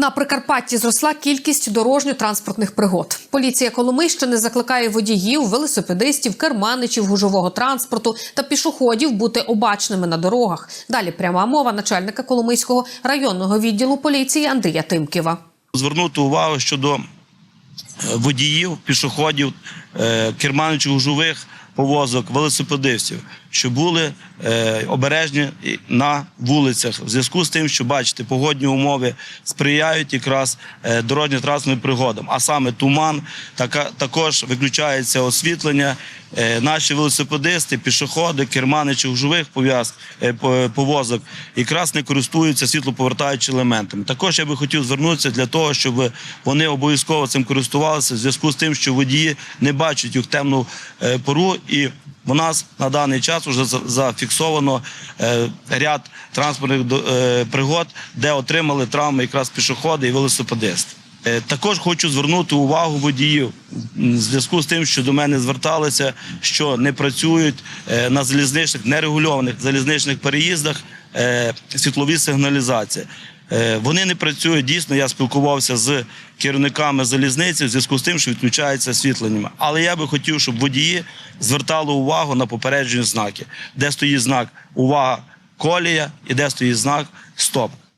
На Прикарпатті зросла кількість дорожньо-транспортних пригод. Поліція Коломийщини закликає водіїв, велосипедистів, керманичів гужового транспорту та пішоходів бути обачними на дорогах. Далі пряма мова начальника Коломийського районного відділу поліції Андрія Тимківа. звернути увагу щодо е, водіїв, пішоходів, е, керманичів гужових повозок, велосипедистів, що були е, обережні на вулицях в зв'язку з тим, що бачите, погодні умови сприяють якраз е, дорожньо-транспортним пригодам, а саме туман, така, також виключається освітлення. Е, наші велосипедисти, пішоходи, керманичі гужових пов'яз е, повозок якраз не користуються світлоповертаючими елементами. Також я би хотів звернутися для того, щоб вони обов'язково цим користувалися в зв'язку з тим, що водії не бачать їх темну е, пору і. У нас на даний час вже за- зафіксовано е, ряд транспортних е, пригод, де отримали травми якраз пішоходи і велосипедисти. Е, Також хочу звернути увагу водіїв в зв'язку з тим, що до мене зверталися, що не працюють е, на залізничних нерегульованих залізничних переїздах е, світлові сигналізації. Вони не працюють дійсно. Я спілкувався з керівниками залізниці в зв'язку з тим, що відключається освітлення. Але я би хотів, щоб водії звертали увагу на попереджені знаки, де стоїть знак увага колія і де стоїть знак стоп.